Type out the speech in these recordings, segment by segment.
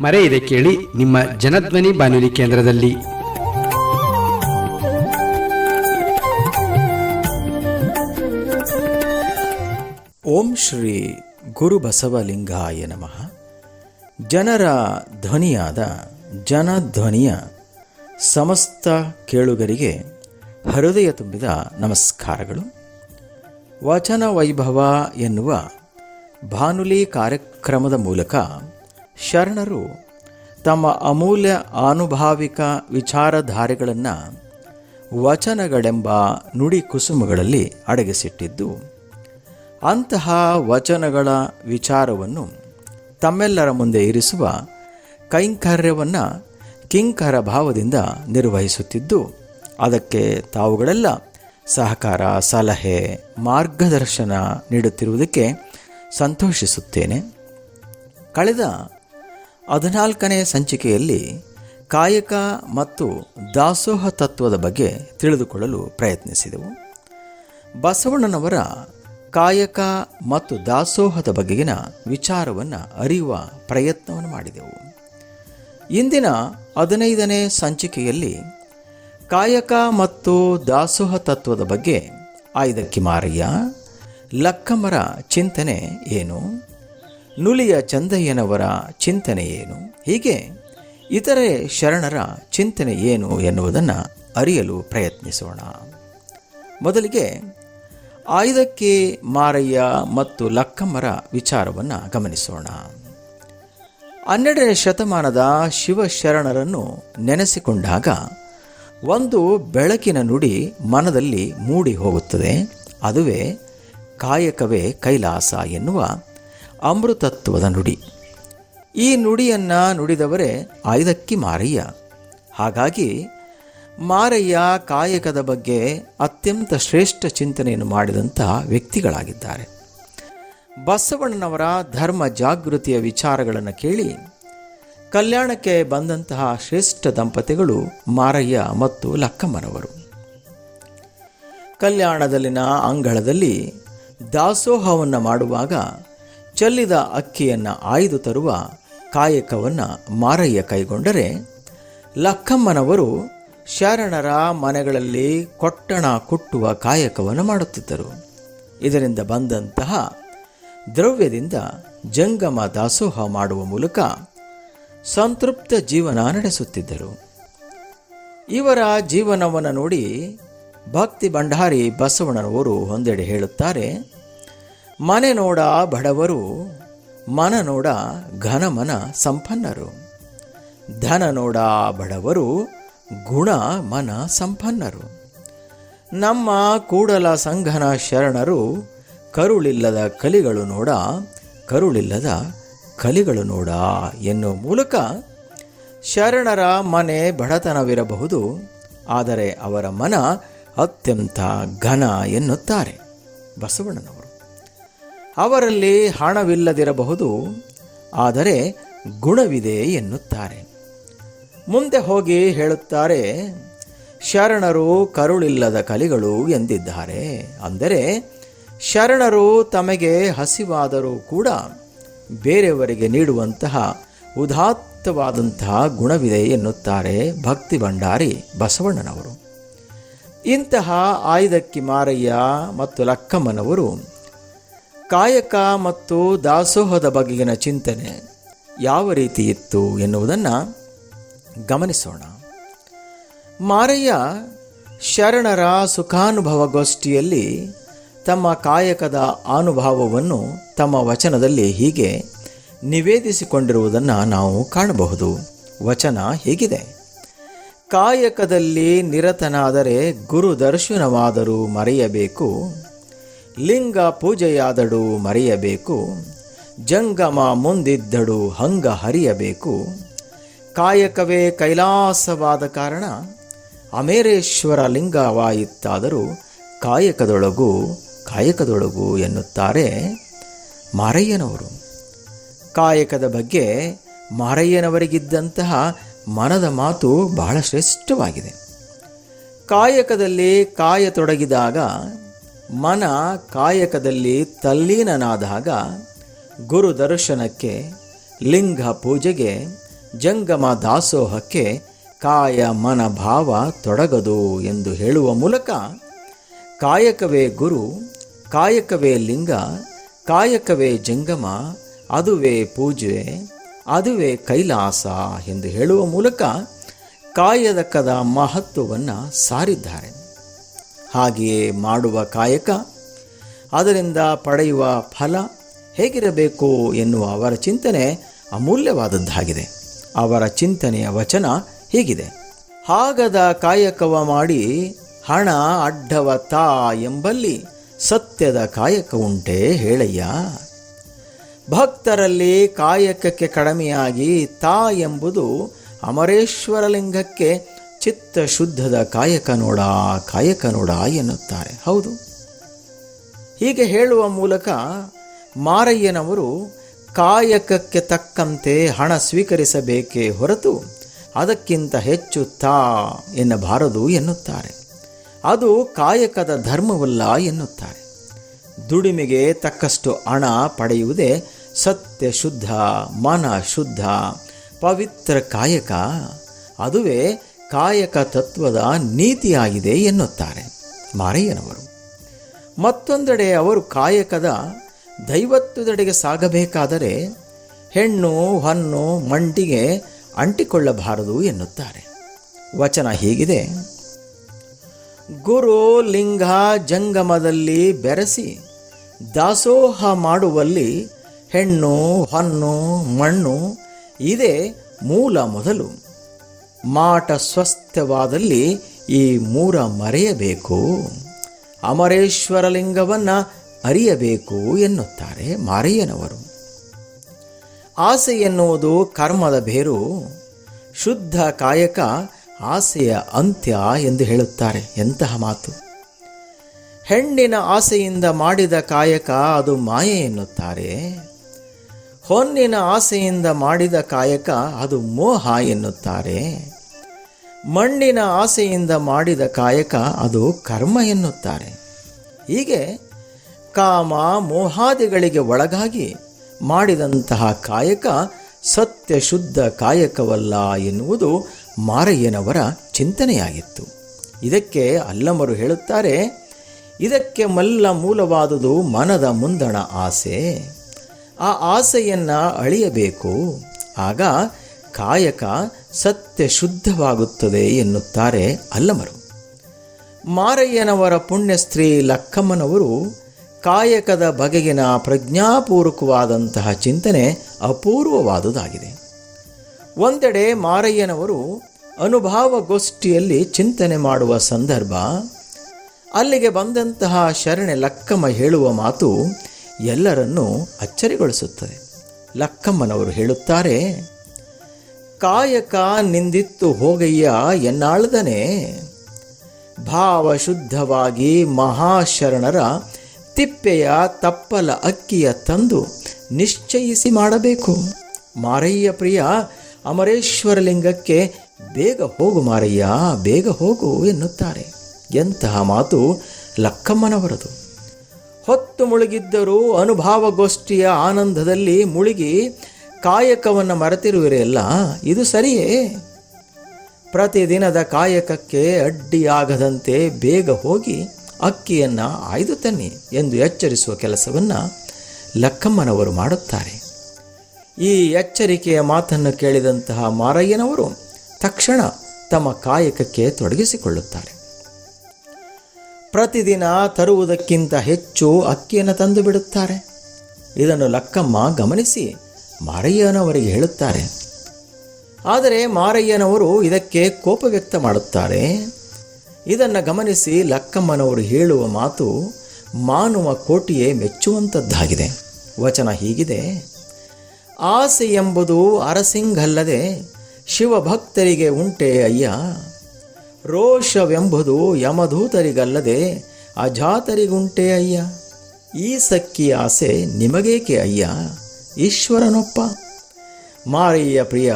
ಮರೆಯದೆ ಕೇಳಿ ನಿಮ್ಮ ಜನಧ್ವನಿ ಬಾನುಲಿ ಕೇಂದ್ರದಲ್ಲಿ. ಓಂ ಶ್ರೀ ಗುರು ಬಸವಲಿಂಗಾಯ ನಮಃ. ಜನರ ಧ್ವನಿಯಾದ ಜನಧ್ವನಿಯ ಸಮಸ್ತ ಕೇಳುಗರಿಗೆ ಹೃದಯ ತುಂಬಿದ ನಮಸ್ಕಾರಗಳು. ವಚನ ವೈಭವ ಎನ್ನುವ ಬಾನುಲಿ ಕಾರ್ಯಕ್ರಮದ ಮೂಲಕ ಶರಣರು, ತಮ್ಮ ಅಮೂಲ್ಯ ಆನುಭಾವಿಕ ವಿಚಾರಧಾರೆಗಳನ್ನು ವಚನಗಳೆಂಬ ನುಡಿ ಕುಸುಮಗಳಲ್ಲಿ ಅಡಗಿಸಿಟ್ಟಿದ್ದು, ಅಂತಹ ವಚನಗಳ ವಿಚಾರವನ್ನು ತಮ್ಮೆಲ್ಲರ ಮುಂದೆ ಇರಿಸುವ ಕೈಂಕರ್ಯವನ್ನು ಕಿಂಕರ ಭಾವದಿಂದ ನಿರ್ವಹಿಸುತ್ತಿದ್ದು, ಅದಕ್ಕೆ ತಾವುಗಳೆಲ್ಲ ಸಹಕಾರ, ಸಲಹೆ, ಮಾರ್ಗದರ್ಶನ ನೀಡುತ್ತಿರುವುದಕ್ಕೆ ಸಂತೋಷಿಸುತ್ತೇನೆ. ಕಳೆದ ಹದಿನಾಲ್ಕನೇ ಸಂಚಿಕೆಯಲ್ಲಿ ಕಾಯಕ ಮತ್ತು ದಾಸೋಹ ತತ್ವದ ಬಗ್ಗೆ ತಿಳಿದುಕೊಳ್ಳಲು ಪ್ರಯತ್ನಿಸಿದೆವು. ಬಸವಣ್ಣನವರ ಕಾಯಕ ಮತ್ತು ದಾಸೋಹದ ಬಗೆಗಿನ ವಿಚಾರವನ್ನು ಅರಿಯುವ ಪ್ರಯತ್ನವನ್ನು ಮಾಡಿದೆವು. ಇಂದಿನ ಹದಿನೈದನೇ ಸಂಚಿಕೆಯಲ್ಲಿ ಕಾಯಕ ಮತ್ತು ದಾಸೋಹ ತತ್ವದ ಬಗ್ಗೆ ಆಯ್ದಕ್ಕಿ ಕಿಮಾರಯ್ಯ ಲಕ್ಕಮ್ಮರ ಚಿಂತನೆ ಏನು? ನುಲಿಯ ಚಂದಯ್ಯನವರ ಚಿಂತನೆ ಏನು? ಹೀಗೆ ಇತರೆ ಶರಣರ ಚಿಂತನೆ ಏನು ಎನ್ನುವುದನ್ನು ಅರಿಯಲು ಪ್ರಯತ್ನಿಸೋಣ. ಮೊದಲಿಗೆ ಆಯ್ದಕ್ಕೆ ಮಾರಯ್ಯ ಮತ್ತು ಲಕ್ಕಮ್ಮರ ವಿಚಾರವನ್ನು ಗಮನಿಸೋಣ. ಹನ್ನೆರಡನೇ ಶತಮಾನದ ಶಿವಶರಣರನ್ನು ನೆನೆಸಿಕೊಂಡಾಗ ಒಂದು ಬೆಳಕಿನ ನುಡಿ ಮನದಲ್ಲಿ ಮೂಡಿ ಹೋಗುತ್ತದೆ. ಅದುವೇ ಕಾಯಕವೇ ಕೈಲಾಸ ಎನ್ನುವ ಅಮೃತತ್ವದ ನುಡಿ. ಈ ನುಡಿಯನ್ನು ನುಡಿದವರೇ ಆಯ್ದಕ್ಕಿ ಮಾರಯ್ಯ. ಹಾಗಾಗಿ ಮಾರಯ್ಯ ಕಾಯಕದ ಬಗ್ಗೆ ಅತ್ಯಂತ ಶ್ರೇಷ್ಠ ಚಿಂತನೆಯನ್ನು ಮಾಡಿದಂತಹ ವ್ಯಕ್ತಿಗಳಾಗಿದ್ದಾರೆ. ಬಸವಣ್ಣನವರ ಧರ್ಮ ಜಾಗೃತಿಯ ವಿಚಾರಗಳನ್ನು ಕೇಳಿ ಕಲ್ಯಾಣಕ್ಕೆ ಬಂದಂತಹ ಶ್ರೇಷ್ಠ ದಂಪತಿಗಳು ಮಾರಯ್ಯ ಮತ್ತು ಲಕ್ಕಮ್ಮನವರು ಕಲ್ಯಾಣದಲ್ಲಿನ ಅಂಗಳದಲ್ಲಿ ದಾಸೋಹವನ್ನು ಮಾಡುವಾಗ ಚೆಲ್ಲಿದ ಅಕ್ಕಿಯನ್ನು ಆಯ್ದು ತರುವ ಕಾಯಕವನ್ನು ಮಾರಯ್ಯ ಕೈಗೊಂಡರೆ ಲಕ್ಕಮ್ಮನವರು ಶರಣರ ಮನೆಗಳಲ್ಲಿ ಕೊಟ್ಟಣ ಕುಟ್ಟುವ ಕಾಯಕವನ್ನು ಮಾಡುತ್ತಿದ್ದರು. ಇದರಿಂದ ಬಂದಂತಹ ದ್ರವ್ಯದಿಂದ ಜಂಗಮ ದಾಸೋಹ ಮಾಡುವ ಮೂಲಕ ಸಂತೃಪ್ತ ಜೀವನ ನಡೆಸುತ್ತಿದ್ದರು. ಇವರ ಜೀವನವನ್ನು ನೋಡಿ ಭಕ್ತಿ ಭಂಡಾರಿ ಬಸವಣ್ಣನವರು ಒಂದೆಡೆ ಹೇಳುತ್ತಾರೆ ಮನೆ ನೋಡ ಬಡವರು, ಮನ ನೋಡ ಘನಮನ ಸಂಪನ್ನರು. ಧನ ನೋಡ ಬಡವರು, ಗುಣ ಮನ ಸಂಪನ್ನರು. ನಮ್ಮ ಕೂಡಲ ಸಂಘನ ಶರಣರು, ಕರುಳಿಲ್ಲದ ಕಲಿಗಳು ನೋಡ, ಕರುಳಿಲ್ಲದ ಕಲಿಗಳು ನೋಡ ಎನ್ನುವ ಮೂಲಕ ಶರಣರ ಮನೆ ಬಡತನವಿರಬಹುದು, ಆದರೆ ಅವರ ಮನ ಅತ್ಯಂತ ಘನ ಎನ್ನುತ್ತಾರೆ. ಬಸವಣ್ಣನವರು. ಅವರಲ್ಲಿ ಹಣವಿಲ್ಲದಿರಬಹುದು, ಆದರೆ ಗುಣವಿದೆ ಎನ್ನುತ್ತಾರೆ. ಮುಂದೆ ಹೋಗಿ ಹೇಳುತ್ತಾರೆ, ಶರಣರು ಕರುಳಿಲ್ಲದ ಕಲಿಗಳು ಎಂದಿದ್ದಾರೆ. ಅಂದರೆ, ಶರಣರು ತಮಗೆ ಹಸಿವಾದರೂ ಕೂಡ ಬೇರೆಯವರಿಗೆ ನೀಡುವಂತಹ ಉದಾತ್ತವಾದಂತಹ ಗುಣವಿದೆ ಎನ್ನುತ್ತಾರೆ ಭಕ್ತಿ ಭಂಡಾರಿ ಬಸವಣ್ಣನವರು. ಇಂತಹ ಆಯ್ದಕ್ಕಿ ಮಾರಯ್ಯ ಮತ್ತು ಲಕ್ಕಮ್ಮನವರು ಕಾಯಕ ಮತ್ತು ದಾಸೋಹದ ಬಗೆಗಿನ ಚಿಂತನೆ ಯಾವ ರೀತಿ ಇತ್ತು ಎನ್ನುವುದನ್ನು ಗಮನಿಸೋಣ. ಮಾರಯ್ಯ ಶರಣರ ಸುಖಾನುಭವಗೋಷ್ಠಿಯಲ್ಲಿ ತಮ್ಮ ಕಾಯಕದ ಅನುಭವವನ್ನು ತಮ್ಮ ವಚನದಲ್ಲಿ ಹೀಗೆ ನಿವೇದಿಸಿಕೊಂಡಿರುವುದನ್ನು ನಾವು ಕಾಣಬಹುದು. ವಚನ ಹೀಗಿದೆ. ಕಾಯಕದಲ್ಲಿ ನಿರತನಾದರೆ ಗುರು ದರ್ಶನವಾದರೂ ಮರೆಯಬೇಕು. ಲಿಂಗ ಪೂಜೆಯಾದಡು ಮರೆಯಬೇಕು, ಜಂಗಮ ಮುಂದಿದ್ದಡು ಹಂಗ ಹರಿಯಬೇಕು. ಕಾಯಕವೇ ಕೈಲಾಸವಾದ ಕಾರಣ ಅಮೇರೇಶ್ವರ ಲಿಂಗವಾಯಿತ್ತಾದರೂ ಕಾಯಕದೊಳಗು ಕಾಯಕದೊಳಗು ಎನ್ನುತ್ತಾರೆ ಮಾರಯ್ಯನವರು. ಕಾಯಕದ ಬಗ್ಗೆ ಮಾರಯ್ಯನವರಿಗಿದ್ದಂತಹ ಮನದ ಮಾತು ಬಹಳ ಶ್ರೇಷ್ಠವಾಗಿದೆ. ಕಾಯಕದಲ್ಲಿ ಕಾಯತೊಡಗಿದಾಗ ಮನ ಕಾಯಕದಲ್ಲಿ ತಲ್ಲೀನನಾದಾಗ ಗುರು ದರ್ಶನಕ್ಕೆ, ಲಿಂಗ ಪೂಜೆಗೆ, ಜಂಗಮ ದಾಸೋಹಕ್ಕೆ ಕಾಯ ಮನ ಭಾವ ತೊಡಗದು ಎಂದು ಹೇಳುವ ಮೂಲಕ ಕಾಯಕವೇ ಗುರು, ಕಾಯಕವೇ ಲಿಂಗ, ಕಾಯಕವೇ ಜಂಗಮ, ಅದುವೇ ಪೂಜೆ, ಅದುವೇ ಕೈಲಾಸ ಎಂದು ಹೇಳುವ ಮೂಲಕ ಕಾಯದಕದ ಮಹತ್ವವನ್ನು ಸಾರಿದ್ದಾರೆ. ಹಾಗೆಯೇ ಮಾಡುವ ಕಾಯಕ, ಅದರಿಂದ ಪಡೆಯುವ ಫಲ ಹೇಗಿರಬೇಕು ಎನ್ನುವ ಅವರ ಚಿಂತನೆ ಅಮೂಲ್ಯವಾದದ್ದಾಗಿದೆ. ಅವರ ಚಿಂತನೆಯ ವಚನ ಹೀಗಿದೆ. ಹಾಗದ ಕಾಯಕವ ಮಾಡಿ ಹಣ ಅಡ್ಡವ ತಾ ಎಂಬಲ್ಲಿ ಸತ್ಯದ ಕಾಯಕ ಉಂಟೆ ಹೇಳಯ್ಯ. ಭಕ್ತರಲ್ಲಿ ಕಾಯಕಕ್ಕೆ ಕಡಿಮೆಯಾಗಿ ತಾ ಎಂಬುದು ಅಮರೇಶ್ವರ ಲಿಂಗಕ್ಕೆ ಚಿತ್ತ ಶುದ್ಧದ ಕಾಯಕ ನೋಡ ಕಾಯಕ ನೋಡ ಎನ್ನುತ್ತಾರೆ. ಹೌದು. ಹೀಗೆ ಹೇಳುವ ಮೂಲಕ ಮಾರಯ್ಯನವರು ಕಾಯಕಕ್ಕೆ ತಕ್ಕಂತೆ ಹಣ ಸ್ವೀಕರಿಸಬೇಕೇ ಹೊರತು ಅದಕ್ಕಿಂತ ಹೆಚ್ಚು ತಾ ಎನ್ನಬಾರದು ಎನ್ನುತ್ತಾರೆ. ಅದು ಕಾಯಕದ ಧರ್ಮವಲ್ಲ ಎನ್ನುತ್ತಾರೆ. ದುಡಿಮೆಗೆ ತಕ್ಕಷ್ಟು ಹಣ ಪಡೆಯುವುದೇ ಸತ್ಯ ಶುದ್ಧ, ಮನ ಶುದ್ಧ, ಪವಿತ್ರ ಕಾಯಕ. ಅದುವೇ ಕಾಯಕ ತತ್ವದ ನೀತಿಯಾಗಿದೆ ಎನ್ನುತ್ತಾರೆ ಮಾರಯ್ಯನವರು. ಮತ್ತೊಂದೆಡೆ ಅವರು ಕಾಯಕದ ದೈವತ್ವದೆಡೆಗೆ ಸಾಗಬೇಕಾದರೆ ಹೆಣ್ಣು, ಹಣ್ಣು, ಮಂಡಿಗೆ ಅಂಟಿಕೊಳ್ಳಬಾರದು ಎನ್ನುತ್ತಾರೆ. ವಚನ ಹೀಗಿದೆ, ಗುರು ಲಿಂಗ ಜಂಗಮದಲ್ಲಿ ಬೆರೆಸಿ ದಾಸೋಹ ಮಾಡುವಲ್ಲಿ ಹೆಣ್ಣು, ಹಣ್ಣು, ಮಣ್ಣು ಇದೇ ಮೂಲ ಮೊದಲು. ಮಾಟ ಸ್ವಸ್ಥವಾದಲ್ಲಿ ಈ ಮೂರ ಮರೆಯಬೇಕು. ಅಮರೇಶ್ವರ ಲಿಂಗವನ್ನು ಅರಿಯಬೇಕು ಎನ್ನುತ್ತಾರೆ ಮಾರಯ್ಯನವರು. ಆಸೆ ಎನ್ನುವುದು ಕರ್ಮದ ಬೇರು. ಶುದ್ಧ ಕಾಯಕ ಆಸೆಯ ಅಂತ್ಯ ಎಂದು ಹೇಳುತ್ತಾರೆ ಎಂತಹ ಮಾತು. ಹೆಣ್ಣಿನ ಆಸೆಯಿಂದ ಮಾಡಿದ ಕಾಯಕ ಅದು ಮಾಯೆ ಎನ್ನುತ್ತಾರೆ. ಹೊನ್ನಿನ ಆಸೆಯಿಂದ ಮಾಡಿದ ಕಾಯಕ ಅದು ಮೋಹ ಎನ್ನುತ್ತಾರೆ. ಮಣ್ಣಿನ ಆಸೆಯಿಂದ ಮಾಡಿದ ಕಾಯಕ ಅದು ಕರ್ಮ ಎನ್ನುತ್ತಾರೆ. ಹೀಗೆ ಕಾಮ ಮೋಹಾದಿಗಳಿಗೆ ಒಳಗಾಗಿ ಮಾಡಿದಂತಹ ಕಾಯಕ ಸತ್ಯ ಶುದ್ಧ ಕಾಯಕವಲ್ಲ ಎನ್ನುವುದು ಮಾರಯ್ಯನವರ ಚಿಂತನೆಯಾಗಿತ್ತು. ಇದಕ್ಕೆ ಅಲ್ಲಮರು ಹೇಳುತ್ತಾರೆ, ಇದಕ್ಕೆ ಮಲ್ಲ ಮೂಲವಾದುದು ಮನದ ಮುಂದಣ ಆಸೆ. ಆ ಆಸೆಯನ್ನು ಅಳಿಯಬೇಕು. ಆಗ ಕಾಯಕ ಸತ್ಯ ಶುದ್ಧವಾಗುತ್ತದೆ ಎನ್ನುತ್ತಾರೆ ಅಲ್ಲಮರು. ಮಾರಯ್ಯನವರ ಪುಣ್ಯಸ್ತ್ರೀ ಲಕ್ಕಮ್ಮನವರು ಕಾಯಕದ ಬಗೆಗಿನ ಪ್ರಜ್ಞಾಪೂರ್ವಕವಾದಂತಹ ಚಿಂತನೆ ಅಪೂರ್ವವಾದುದಾಗಿದೆ. ಒಂದೆಡೆ ಮಾರಯ್ಯನವರು ಅನುಭಾವಗೋಷ್ಠಿಯಲ್ಲಿ ಚಿಂತನೆ ಮಾಡುವ ಸಂದರ್ಭ, ಅಲ್ಲಿಗೆ ಬಂದಂತಹ ಶರಣೆ ಲಕ್ಕಮ್ಮ ಹೇಳುವ ಮಾತು ಎಲ್ಲರನ್ನೂ ಅಚ್ಚರಿಗೊಳಿಸುತ್ತದೆ. ಲಕ್ಕಮ್ಮನವರು ಹೇಳುತ್ತಾರೆ ಕಾಯಕ ನಿಂದಿತ್ತು ಹೋಗಯ್ಯ ಎನ್ನಾಳ್ದನೆ. ಭಾವಶುದ್ಧವಾಗಿ ಮಹಾಶರಣರ ತಿಪ್ಪೆಯ ತಪ್ಪಲ ಅಕ್ಕಿಯ ತಂದು ನಿಶ್ಚಯಿಸಿ ಮಾಡಬೇಕು. ಮಾರಯ್ಯ ಪ್ರಿಯ, ಅಮರೇಶ್ವರಲಿಂಗಕ್ಕೆ ಬೇಗ ಹೋಗು ಮಾರಯ್ಯ, ಬೇಗ ಹೋಗು ಎನ್ನುತ್ತಾರೆ. ಎಂತಹ ಮಾತು ಲಕ್ಕಮ್ಮನವರದು. ಹೊತ್ತು ಮುಳುಗಿದ್ದರೂ ಅನುಭಾವಗೋಷ್ಠಿಯ ಆನಂದದಲ್ಲಿ ಮುಳುಗಿ ಕಾಯಕವನ್ನು ಮರೆತಿರುವಿರೆಲ್ಲ ಇದು ಸರಿಯೇ? ಪ್ರತಿದಿನದ ಕಾಯಕಕ್ಕೆ ಅಡ್ಡಿಯಾಗದಂತೆ ಬೇಗ ಹೋಗಿ ಅಕ್ಕಿಯನ್ನು ಆಯ್ದು ತನ್ನಿ ಎಂದು ಎಚ್ಚರಿಸುವ ಕೆಲಸವನ್ನು ಲಕ್ಕಮ್ಮನವರು ಮಾಡುತ್ತಾರೆ. ಈ ಎಚ್ಚರಿಕೆಯ ಮಾತನ್ನು ಕೇಳಿದಂತಹ ಮಾರಯ್ಯನವರು ತಕ್ಷಣ ತಮ್ಮ ಕಾಯಕಕ್ಕೆ ತೊಡಗಿಸಿಕೊಳ್ಳುತ್ತಾರೆ. ಪ್ರತಿದಿನ ತರುವುದಕ್ಕಿಂತ ಹೆಚ್ಚು ಅಕ್ಕಿಯನ್ನು ತಂದು ಬಿಡುತ್ತಾರೆ. ಇದನ್ನು ಲಕ್ಕಮ್ಮ ಗಮನಿಸಿ ಮಾರಯ್ಯನವರಿಗೆ ಹೇಳುತ್ತಾರೆ. ಆದರೆ ಮಾರಯ್ಯನವರು ಇದಕ್ಕೆ ಕೋಪ ವ್ಯಕ್ತ ಮಾಡುತ್ತಾರೆ. ಇದನ್ನು ಗಮನಿಸಿ ಲಕ್ಕಮ್ಮನವರು ಹೇಳುವ ಮಾತು ಮಾನವ ಕೋಟಿಯೇ ಮೆಚ್ಚುವಂಥದ್ದಾಗಿದೆ ವಚನ ಹೀಗಿದೆ. ಆಸೆ ಎಂಬುದು ಅರಸಿಂಗಲ್ಲದೆ ಶಿವಭಕ್ತರಿಗೆ ಉಂಟೆ ಅಯ್ಯ. ರೋಷವೆಂಬುದು ಯಮಧೂತರಿಗಲ್ಲದೆ ಅಜಾತರಿಗುಂಟೆ ಅಯ್ಯ. ಈ ಸಕ್ಕಿ ಆಸೆ ನಿಮಗೇಕೆ ಅಯ್ಯ? ಈಶ್ವರನೊಪ್ಪ. ಮಾರಯ್ಯ ಪ್ರಿಯ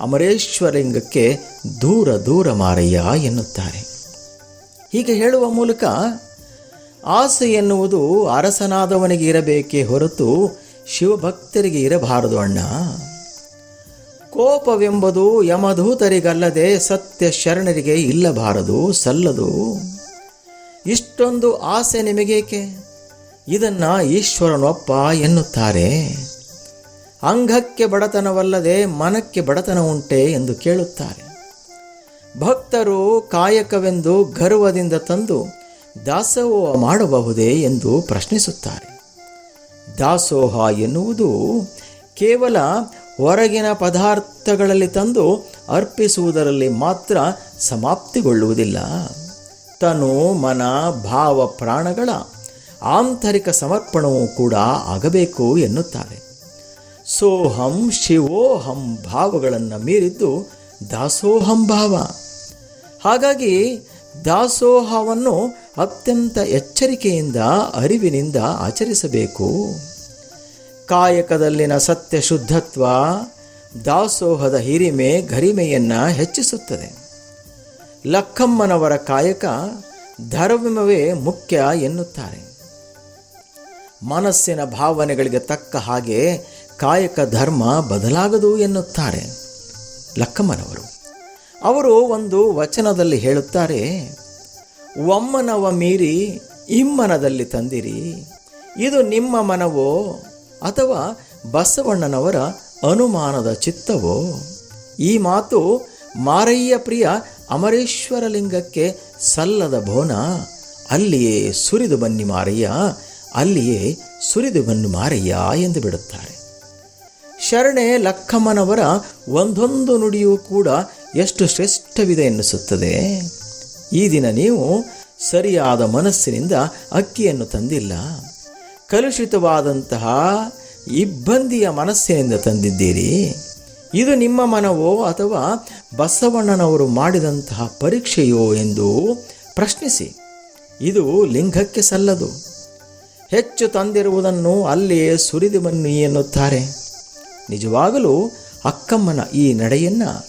ಅಮರೇಶ್ವರಲಿಂಗಕ್ಕೆ ದೂರ ದೂರ ಮಾರಯ್ಯ ಎನ್ನುತ್ತಾರೆ. ಹೀಗೆ ಹೇಳುವ ಮೂಲಕ ಆಸೆ ಎನ್ನುವುದು ಅರಸನಾದವನಿಗೆ ಇರಬೇಕೇ ಹೊರತು ಶಿವಭಕ್ತರಿಗೆ ಇರಬಾರದು ಅಣ್ಣ. ಕೋಪವೆಂಬುದು ಯಮಧೂತರಿಗಲ್ಲದೆ ಸತ್ಯ ಶರಣರಿಗೆ ಇಲ್ಲಬಾರದು, ಸಲ್ಲದು. ಇಷ್ಟೊಂದು ಆಸೆ ನಿಮಗೇಕೆ? ಇದನ್ನು ಈಶ್ವರನೊಪ್ಪ ಎನ್ನುತ್ತಾರೆ. ಅಂಗಕ್ಕೆ ಬಡತನವಲ್ಲದೆ ಮನಕ್ಕೆ ಬಡತನ ಉಂಟೆ ಎಂದು ಕೇಳುತ್ತಾರೆ. ಭಕ್ತರು ಕಾಯಕವೆಂದು ಗರ್ವದಿಂದ ತಂದು ದಾಸೋಹ ಮಾಡಬಹುದೇ ಎಂದು ಪ್ರಶ್ನಿಸುತ್ತಾರೆ. ದಾಸೋಹ ಎನ್ನುವುದು ಕೇವಲ ಹೊರಗಿನ ಪದಾರ್ಥಗಳಲ್ಲಿ ತಂದು ಅರ್ಪಿಸುವುದರಲ್ಲಿ ಮಾತ್ರ ಸಮಾಪ್ತಿಗೊಳ್ಳುವುದಿಲ್ಲ. ತನು, ಮನ, ಭಾವ, ಪ್ರಾಣಗಳ ಆಂತರಿಕ ಸಮರ್ಪಣವೂ ಕೂಡ ಆಗಬೇಕು ಎನ್ನುತ್ತಾರೆ. ಸೋಹಂ ಶಿವೋಹಂ ಭಾವಗಳನ್ನು ಮೀರಿದ್ದು ದಾಸೋಹಂ ಭಾವ. ಹಾಗಾಗಿ ದಾಸೋಹವನ್ನು ಅತ್ಯಂತ ಎಚ್ಚರಿಕೆಯಿಂದ, ಅರಿವಿನಿಂದ ಆಚರಿಸಬೇಕು. ಕಾಯಕದಲ್ಲಿನ ಸತ್ಯ ಶುದ್ಧತ್ವ ದಾಸೋಹದ ಹಿರಿಮೆ ಗರಿಮೆಯನ್ನು ಹೆಚ್ಚಿಸುತ್ತದೆ. ಲಕ್ಕಮ್ಮನವರ ಕಾಯಕ ಧರ್ಮವೇ ಮುಖ್ಯ ಎನ್ನುತ್ತಾರೆ. ಮನಸ್ಸಿನ ಭಾವನೆಗಳಿಗೆ ತಕ್ಕ ಹಾಗೆ ಕಾಯಕ ಧರ್ಮ ಬದಲಾಗದು ಎನ್ನುತ್ತಾರೆ ಲಕ್ಕಮ್ಮನವರು. ಅವರು ಒಂದು ವಚನದಲ್ಲಿ ಹೇಳುತ್ತಾರೆ, ಒಮ್ಮನವ ಮೀರಿ ಇಮ್ಮನದಲ್ಲಿ ತಂದಿರಿ. ಇದು ನಿಮ್ಮ ಮನವೋ ಅಥವಾ ಬಸವಣ್ಣನವರ ಅನುಮಾನದ ಚಿತ್ತವೋ? ಈ ಮಾತು ಮಾರಯ್ಯ ಪ್ರಿಯ ಅಮರೇಶ್ವರಲಿಂಗಕ್ಕೆ ಸಲ್ಲದ ಬೋನ ಅಲ್ಲಿಯೇ ಸುರಿದು ಬನ್ನಿ ಮಾರಯ್ಯ, ಅಲ್ಲಿಯೇ ಸುರಿದು ಬನ್ನಿ ಮಾರಯ್ಯ ಎಂದು ಬಿಡುತ್ತಾರೆ. ಶರಣೆ ಲಕ್ಕಮ್ಮನವರ ಒಂದೊಂದು ನುಡಿಯೂ ಕೂಡ ಎಷ್ಟು ಶ್ರೇಷ್ಠವಿದೆ ಎನ್ನಿಸುತ್ತದೆ. ಈ ದಿನ ನೀವು ಸರಿಯಾದ ಮನಸ್ಸಿನಿಂದ ಅಕ್ಕಿಯನ್ನು ತಂದಿಲ್ಲ. ಕಲುಷಿತವಾದಂತಹ ಇಬ್ಬಂದಿಯ ಮನಸ್ಸಿನಿಂದ ತಂದಿದ್ದೀರಿ. ಇದು ನಿಮ್ಮ ಮನವೋ ಅಥವಾ ಬಸವಣ್ಣನವರು ಮಾಡಿದಂತಹ ಪರೀಕ್ಷೆಯೋ ಎಂದು ಪ್ರಶ್ನಿಸಿ. ಇದು ಲಿಂಗಕ್ಕೆ ಸಲ್ಲದು. ಹೆಚ್ಚು ತಂದಿರುವುದನ್ನು ಅಲ್ಲಿಯೇ ಸುರಿದು ಬನ್ನಿ ಎನ್ನುತ್ತಾರೆ. ನಿಜವಾಗಲೂ ಅಕ್ಕಮ್ಮನ ಈ ನಡೆಯನ್ನು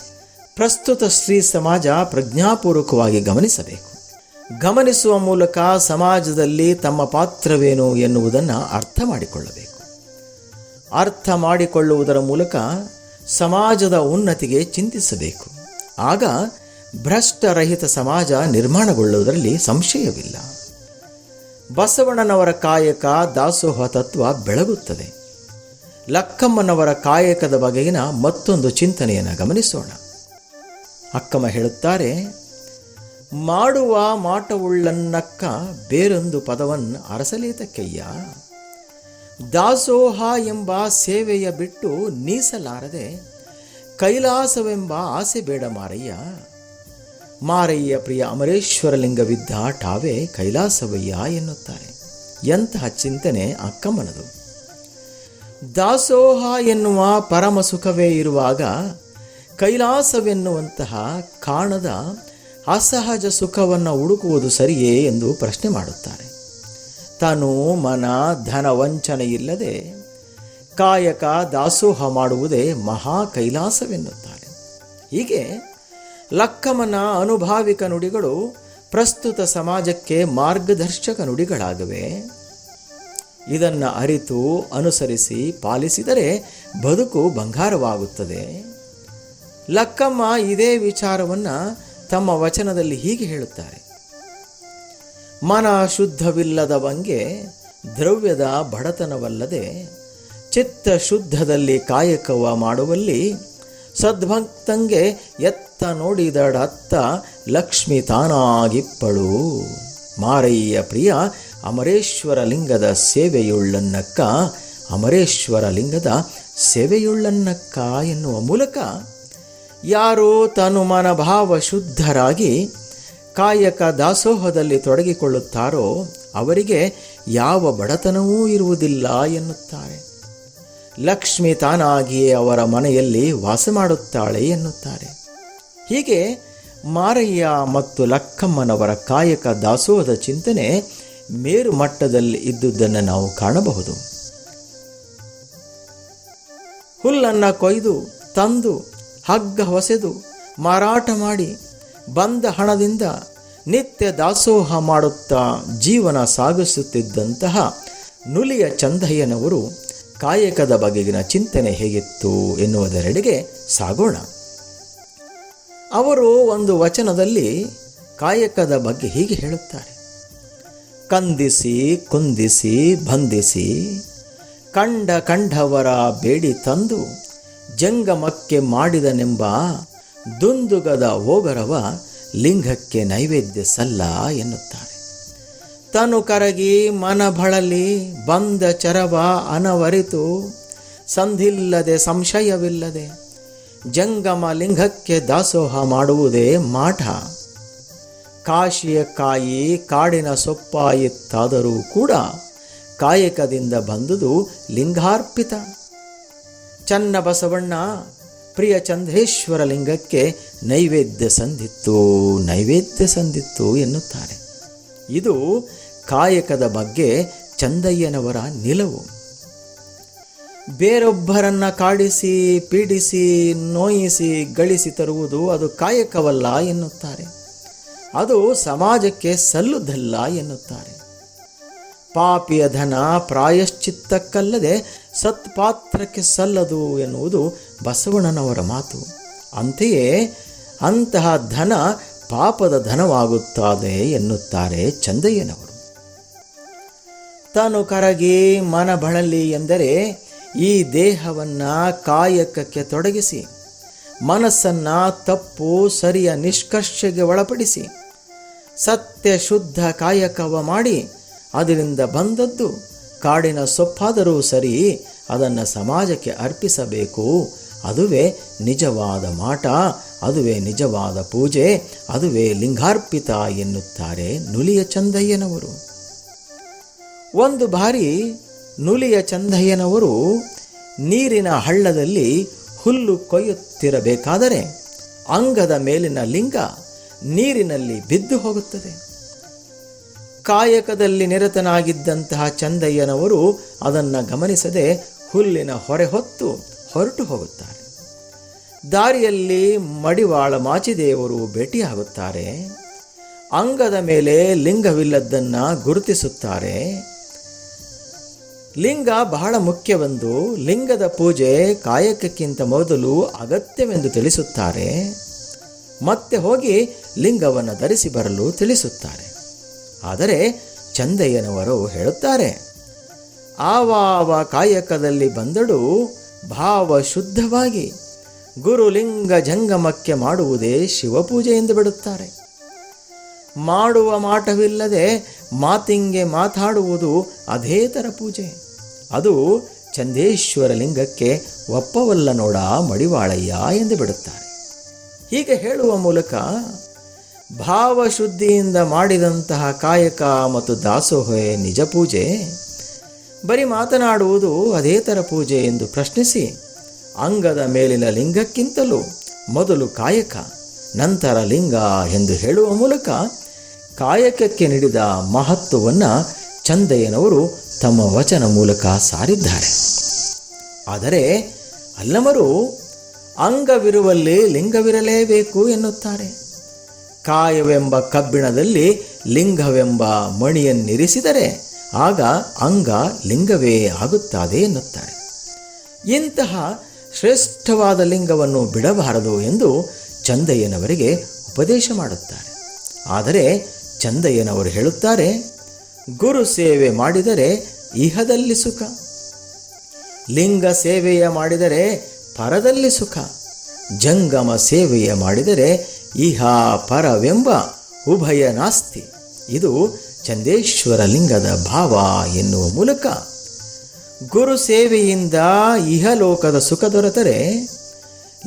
ಪ್ರಸ್ತುತ ಸ್ತ್ರೀ ಸಮಾಜ ಪ್ರಜ್ಞಾಪೂರ್ವಕವಾಗಿ ಗಮನಿಸಬೇಕು. ಗಮನಿಸುವ ಮೂಲಕ ಸಮಾಜದಲ್ಲಿ ತಮ್ಮ ಪಾತ್ರವೇನು ಎನ್ನುವುದನ್ನು ಅರ್ಥ ಮಾಡಿಕೊಳ್ಳಬೇಕು. ಅರ್ಥ ಮಾಡಿಕೊಳ್ಳುವುದರ ಮೂಲಕ ಸಮಾಜದ ಉನ್ನತಿಗೆ ಚಿಂತಿಸಬೇಕು. ಆಗ ಭ್ರಷ್ಟರಹಿತ ಸಮಾಜ ನಿರ್ಮಾಣಗೊಳ್ಳುವುದರಲ್ಲಿ ಸಂಶಯವಿಲ್ಲ. ಬಸವಣ್ಣನವರ ಕಾಯಕ ದಾಸೋಹ ತತ್ವ ಬೆಳಗುತ್ತದೆ. ಲಕ್ಕಮ್ಮನವರ ಕಾಯಕದ ಬಗೆಗಿನ ಮತ್ತೊಂದು ಚಿಂತನೆಯನ್ನು ಗಮನಿಸೋಣ. ಅಕ್ಕಮ್ಮ ಹೇಳುತ್ತಾರೆ, ಮಾಡುವ ಮಾಟವುಳ್ಳನ್ನಕ್ಕ ಬೇರೊಂದು ಪದವನ್ನು ಅರಸಲೇತಕ್ಕಯ್ಯ. ದಾಸೋಹ ಎಂಬ ಸೇವೆಯ ಬಿಟ್ಟು ನೀಸಲಾರದೆ ಕೈಲಾಸವೆಂಬ ಆಸೆ ಬೇಡ ಮಾರಯ್ಯ. ಮಾರಯ್ಯ ಪ್ರಿಯ ಅಮರೇಶ್ವರಲಿಂಗವಿದ್ದ ಟಾವೇ ಕೈಲಾಸವಯ್ಯ ಎನ್ನುತ್ತಾರೆ. ಎಂತಹ ಚಿಂತನೆ ಅಕ್ಕಮ್ಮನದು. ದಾಸೋಹ ಎನ್ನುವ ಪರಮ ಸುಖವೇ ಇರುವಾಗ ಕೈಲಾಸವೆನ್ನುವಂತಹ ಕಾಣದ ಅಸಹಜ ಸುಖವನ್ನು ಹುಡುಕುವುದು ಸರಿಯೇ ಎಂದು ಪ್ರಶ್ನೆ ಮಾಡುತ್ತಾರೆ. ತನು ಮನ ಧನ ವಂಚನೆ ಇಲ್ಲದೆ ಕಾಯಕ ದಾಸೋಹ ಮಾಡುವುದೇ ಮಹಾ ಕೈಲಾಸವೆನ್ನುತ್ತಾರೆ. ಹೀಗೆ ಲಕ್ಕಮನ ಅನುಭಾವಿಕ ನುಡಿಗಳು ಪ್ರಸ್ತುತ ಸಮಾಜಕ್ಕೆ ಮಾರ್ಗದರ್ಶಕ ನುಡಿಗಳಾಗಿವೆ. ಇದನ್ನು ಅರಿತು ಅನುಸರಿಸಿ ಪಾಲಿಸಿದರೆ ಬದುಕು ಬಂಗಾರವಾಗುತ್ತದೆ. ಲಕ್ಕಮ್ಮ ಇದೇ ವಿಚಾರವನ್ನು ತಮ್ಮ ವಚನದಲ್ಲಿ ಹೀಗೆ ಹೇಳುತ್ತಾರೆ. ಮನ ಶುದ್ಧವಿಲ್ಲದವಂಗೆ ದ್ರವ್ಯದ ಬಡತನವಲ್ಲದೆ ಚಿತ್ತ ಶುದ್ಧದಲ್ಲಿ ಕಾಯಕವ ಮಾಡುವಲ್ಲಿ ಸದ್ಭಕ್ತಂಗೆ ಎತ್ತ ನೋಡಿದಡತ್ತ ಲಕ್ಷ್ಮಿ ತಾನಾಗಿಪ್ಪಳು. ಮಾರಯ್ಯ ಪ್ರಿಯ ಅಮರೇಶ್ವರ ಲಿಂಗದ ಸೇವೆಯುಳ್ಳನ್ನಕ್ಕ, ಅಮರೇಶ್ವರ ಲಿಂಗದ ಸೇವೆಯುಳ್ಳನ್ನಕ್ಕ ಎನ್ನುವ ಮೂಲಕ ಯಾರೋ ತನು ಮನಭಾವ ಶುದ್ಧರಾಗಿ ಕಾಯಕ ದಾಸೋಹದಲ್ಲಿ ತೊಡಗಿಕೊಳ್ಳುತ್ತಾರೋ, ಅವರಿಗೆ ಯಾವ ಬಡತನವೂ ಇರುವುದಿಲ್ಲ ಎನ್ನುತ್ತಾರೆ. ಲಕ್ಷ್ಮಿ ತಾನಾಗಿಯೇ ಅವರ ಮನೆಯಲ್ಲಿ ವಾಸ ಮಾಡುತ್ತಾಳೆ ಎನ್ನುತ್ತಾರೆ. ಹೀಗೆ ಮಾರಯ್ಯ ಮತ್ತು ಲಕ್ಕಮ್ಮನವರ ಕಾಯಕ ದಾಸೋಹದ ಚಿಂತನೆ ಮೇರು ಮಟ್ಟದಲ್ಲಿ ಇದ್ದುದನ್ನು ನಾವು ಕಾಣಬಹುದು. ಹುಲ್ಲನ್ನು ಕೊಯ್ದು, ತಂದು, ಹಗ್ಗ ಹೊಸೆದು, ಮಾರಾಟ ಮಾಡಿ, ಬಂದ ಹಣದಿಂದ ನಿತ್ಯ ದಾಸೋಹ ಮಾಡುತ್ತಾ ಜೀವನ ಸಾಗಿಸುತ್ತಿದ್ದಂತಹ ನುಲಿಯ ಚಂದಯ್ಯನವರು ಕಾಯಕದ ಬಗೆಗಿನ ಚಿಂತನೆ ಹೇಗಿತ್ತು ಎನ್ನುವುದರೆಡೆಗೆ ಸಾಗೋಣ. ಅವರು ಒಂದು ವಚನದಲ್ಲಿ ಕಾಯಕದ ಬಗ್ಗೆ ಹೀಗೆ ಹೇಳುತ್ತಾರೆ. ಕಂದಿಸಿ, ಕುಂದಿಸಿ ಬಂಧಿಸಿ ಕಂಡ ಕಂಡವರ ಬೇಡಿ ತಂದು, ಜಂಗಮಕ್ಕೆ ಮಾಡಿದನೆಂಬ ದುಂದುಗದ ಓಗರವ ಲಿಂಗಕ್ಕೆ ನೈವೇದ್ಯ ಸಲ್ಲ ಎನ್ನುತ್ತಾರೆ. ತನು ಕರಗಿ ಮನ ಬಳಲಿ ಬಂದ ಚರವ ಅನವರಿತು, ಸಂಧಿಲ್ಲದೆ ಸಂಶಯವಿಲ್ಲದೆ, ಜಂಗಮ ಲಿಂಗಕ್ಕೆ ದಾಸೋಹ ಮಾಡುವುದೇ ಮಾಠ. ಕಾಶಿಯ ಕಾಯಿ ಕಾಡಿನ ಸೊಪ್ಪಾಯಿತ್ತಾದರೂ ಕೂಡ ಕಾಯಕದಿಂದ ಬಂದುದು ಲಿಂಗಾರ್ಪಿತ. ಚನ್ನ ಬಸವಣ್ಣ ಪ್ರಿಯ ಚಂದ್ರೇಶ್ವರ ಲಿಂಗಕ್ಕೆ ನೈವೇದ್ಯ ಸಂದಿತ್ತು ನೈವೇದ್ಯ ಸಂದಿತ್ತು ಎನ್ನುತ್ತಾರೆ. ಇದು ಕಾಯಕದ ಬಗ್ಗೆ ಚಂದಯ್ಯನವರ ನಿಲುವು. ಬೇರೊಬ್ಬರನ್ನ ಕಾಡಿಸಿ, ಪೀಡಿಸಿ, ನೋಯಿಸಿ, ಗಳಿಸಿ ತರುವುದು ಅದು ಕಾಯಕವಲ್ಲ ಎನ್ನುತ್ತಾರೆ. ಅದು ಸಮಾಜಕ್ಕೆ ಸಲ್ಲುದಲ್ಲ ಎನ್ನುತ್ತಾರೆ. ಪಾಪಿಯ ಧನ ಪ್ರಾಯಶ್ಚಿತ್ತಕ್ಕಲ್ಲದೆ ಸತ್ಪಾತ್ರಕ್ಕೆ ಸಲ್ಲದು ಎನ್ನುವುದು ಬಸವಣ್ಣನವರ ಮಾತು. ಅಂತೆಯೇ ಅಂತಹ ಧನ ಪಾಪದ ಧನವಾಗುತ್ತದೆ ಎನ್ನುತ್ತಾರೆ ಚಂದಯ್ಯನವರು. ತಾನು ಕರಗಿ ಮನ ಬಳಲಿ ಎಂದರೆ ಈ ದೇಹವನ್ನು ಕಾಯಕಕ್ಕೆ ತೊಡಗಿಸಿ, ಮನಸ್ಸನ್ನು ತಪ್ಪು ಸರಿಯ ನಿಷ್ಕರ್ಷೆಗೆ ಒಳಪಡಿಸಿ ಸತ್ಯ ಶುದ್ಧ ಕಾಯಕವ ಮಾಡಿ ಅದರಿಂದ ಬಂದದ್ದು ಕಾಡಿನ ಸೊಪ್ಪಾದರೂ ಸರಿ ಅದನ್ನು ಸಮಾಜಕ್ಕೆ ಅರ್ಪಿಸಬೇಕು. ಅದುವೇ ನಿಜವಾದ ಮಾಟ, ಅದುವೇ ನಿಜವಾದ ಪೂಜೆ, ಅದುವೇ ಲಿಂಗಾರ್ಪಿತ ಎನ್ನುತ್ತಾರೆ ನುಲಿಯ ಚಂದಯ್ಯನವರು. ಒಂದು ಬಾರಿ ನುಲಿಯ ಚಂದಯ್ಯನವರು ನೀರಿನ ಹಳ್ಳದಲ್ಲಿ ಹುಲ್ಲು ಕೊಯ್ಯುತ್ತಿರಬೇಕಾದರೆ ಅಂಗದ ಮೇಲಿನ ಲಿಂಗ ನೀರಿನಲ್ಲಿ ಬಿದ್ದು ಹೋಗುತ್ತದೆ. ಕಾಯಕದಲ್ಲಿ ನಿರತನಾಗಿದ್ದಂತಹ ಚಂದಯ್ಯನವರು ಅದನ್ನು ಗಮನಿಸದೆ ಹುಲ್ಲಿನ ಹೊರೆ ಹೊತ್ತು ಹೊರಟು ಹೋಗುತ್ತಾರೆ. ದಾರಿಯಲ್ಲಿ ಮಡಿವಾಳ ಮಾಚಿದೇವರು ಭೇಟಿಯಾಗುತ್ತಾರೆ. ಅಂಗದ ಮೇಲೆ ಲಿಂಗವಿಲ್ಲದ್ದನ್ನು ಗುರುತಿಸುತ್ತಾರೆ. ಲಿಂಗ ಬಹಳ ಮುಖ್ಯವೆಂದು ಲಿಂಗದ ಪೂಜೆ ಕಾಯಕಕ್ಕಿಂತ ಮೊದಲು ಅಗತ್ಯವೆಂದು ತಿಳಿಸುತ್ತಾರೆ. ಮತ್ತೆ ಹೋಗಿ ಲಿಂಗವನ್ನು ಧರಿಸಿ ಬರಲು ತಿಳಿಸುತ್ತಾರೆ. ಆದರೆ ಚಂದಯ್ಯನವರು ಹೇಳುತ್ತಾರೆ, ಆವಾವ ಕಾಯಕದಲ್ಲಿ ಬಂದಳು ಭಾವ ಶುದ್ಧವಾಗಿ ಗುರುಲಿಂಗ ಜಂಗಮಕ್ಕೆ ಮಾಡುವುದೇ ಶಿವಪೂಜೆ ಎಂದು ಬಿಡುತ್ತಾರೆ. ಮಾಡುವ ಮಾಟವಿಲ್ಲದೆ ಮಾತಿಂಗೆ ಮಾತಾಡುವುದು ಅದೇ ಥರ ಪೂಜೆ. ಅದು ಚಂದೇಶ್ವರ ಲಿಂಗಕ್ಕೆ ಒಪ್ಪವಲ್ಲ ನೋಡ ಮಡಿವಾಳಯ್ಯ ಎಂದು ಬಿಡುತ್ತಾರೆ. ಹೀಗೆ ಹೇಳುವ ಮೂಲಕ ಭಾವಶುದ್ಧಿಯಿಂದ ಮಾಡಿದಂತಹ ಕಾಯಕ ಮತ್ತು ದಾಸೋಹೆ ನಿಜ ಪೂಜೆ. ಬರೀ ಮಾತನಾಡುವುದು ಅದೇ ಥರ ಪೂಜೆ ಎಂದು ಪ್ರಶ್ನಿಸಿ ಅಂಗದ ಮೇಲಿನ ಲಿಂಗಕ್ಕಿಂತಲೂ ಮೊದಲು ಕಾಯಕ, ನಂತರ ಲಿಂಗ ಎಂದು ಹೇಳುವ ಮೂಲಕ ಕಾಯಕಕ್ಕೆ ನೀಡಿದ ಮಹತ್ವವನ್ನು ಚಂದಯ್ಯನವರು ತಮ್ಮ ವಚನ ಮೂಲಕ ಸಾರಿದ್ದಾರೆ. ಆದರೆ ಅಲ್ಲಮರು ಅಂಗವಿರುವಲ್ಲಿ ಲಿಂಗವಿರಲೇಬೇಕು ಎನ್ನುತ್ತಾರೆ. ಕಾಯವೆಂಬ ಕಬ್ಬಿಣದಲ್ಲಿ ಲಿಂಗವೆಂಬ ಮಣಿಯನ್ನಿರಿಸಿದರೆ ಆಗ ಅಂಗ ಲಿಂಗವೇ ಆಗುತ್ತದೆ ಎನ್ನುತ್ತಾರೆ. ಇಂತಹ ಶ್ರೇಷ್ಠವಾದ ಲಿಂಗವನ್ನು ಬಿಡಬಾರದು ಎಂದು ಚಂದಯ್ಯನವರಿಗೆ ಉಪದೇಶ ಮಾಡುತ್ತಾರೆ. ಆದರೆ ಚಂದಯ್ಯನವರು ಹೇಳುತ್ತಾರೆ, ಗುರು ಸೇವೆ ಮಾಡಿದರೆ ಇಹದಲ್ಲಿ ಸುಖ. ಲಿಂಗ ಸೇವೆಯ ಮಾಡಿದರೆ ಪರದಲ್ಲಿ ಸುಖ. ಜಂಗಮ ಸೇವೆಯ ಮಾಡಿದರೆ ಇಹ ಪರವೆಂಬ ಉಭಯ ನಾಸ್ತಿ. ಇದು ಚಂದೇಶ್ವರ ಲಿಂಗದ ಭಾವ ಎನ್ನುವ ಮೂಲಕ. ಗುರು ಸೇವೆಯಿಂದ ಇಹಲೋಕದ ಸುಖ ದೊರೆತರೆ.